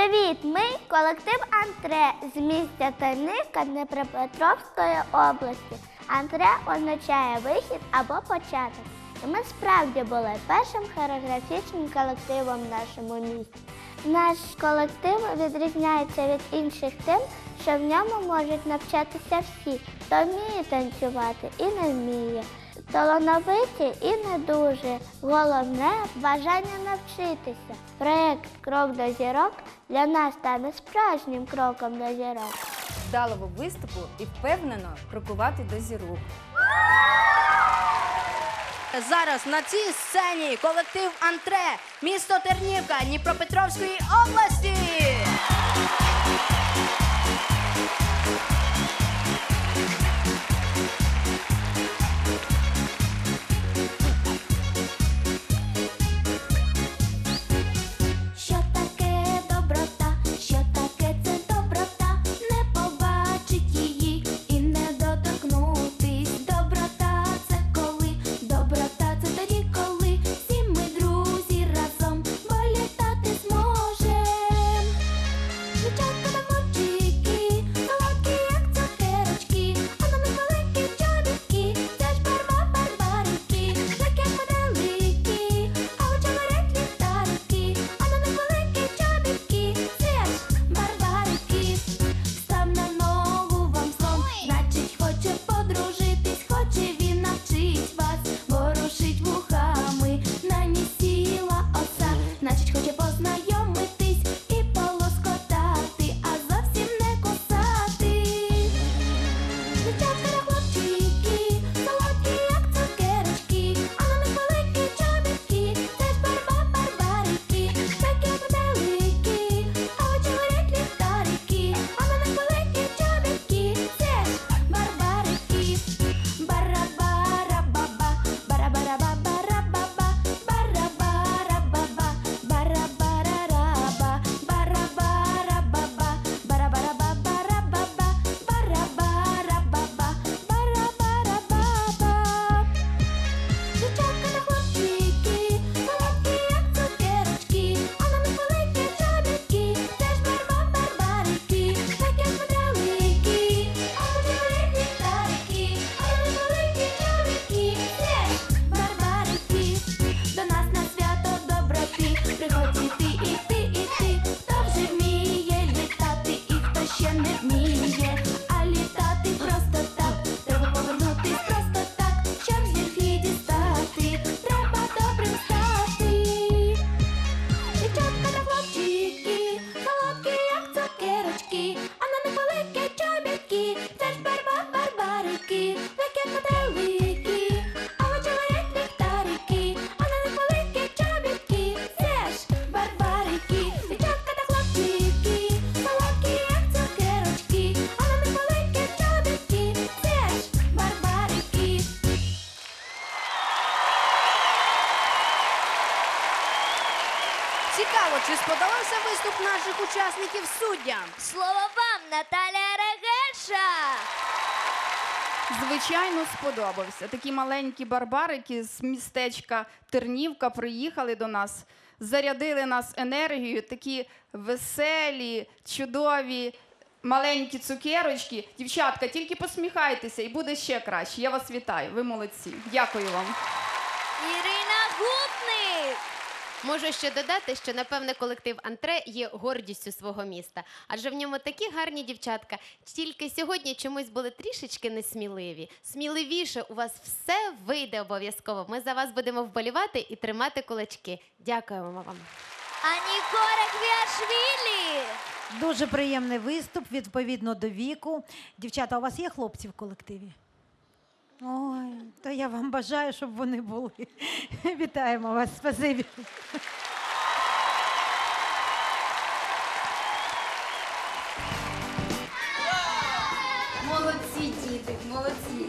Привіт! Ми колектив Антре з міста Тернівка Дніпропетровської області. Антре означає вихід або початок. І ми справді були першим хореографічним колективом в нашому місті. Наш колектив відрізняється від інших тим, що в ньому можуть навчатися всі, хто вміє танцювати і не вміє. Талановиті і не дуже. Головне бажання навчитися. Проєкт Крок до зірок для нас стане справжнім кроком до зірок. вдалого виступу і впевнено крокувати до зірок. Зараз на цій сцені колектив Антре, місто Тернівка Дніпропетровської області. Чи сподобався виступ наших учасників суддям? Слово вам, Наталя Регеша! Звичайно, сподобався. Такі маленькі барбарики з містечка Тернівка приїхали до нас, зарядили нас енергією, такі веселі, чудові, маленькі цукерочки. Дівчатка, тільки посміхайтеся і буде ще краще. Я вас вітаю. Ви молодці. Дякую вам. Ірина Гутник! Можу ще додати, що напевне колектив Антре є гордістю свого міста, адже в ньому такі гарні дівчатка. Тільки сьогодні чомусь були трішечки несміливі. Сміливіше у вас все вийде обов'язково. Ми за вас будемо вболівати і тримати кулачки. Дякуємо вам. Анікора Квіашвілі! Дуже приємний виступ відповідно до віку. Дівчата, у вас є хлопці в колективі? Ой, то я вам бажаю, щоб вони були. Вітаємо вас, спасибі. Молодці, діти, молодці.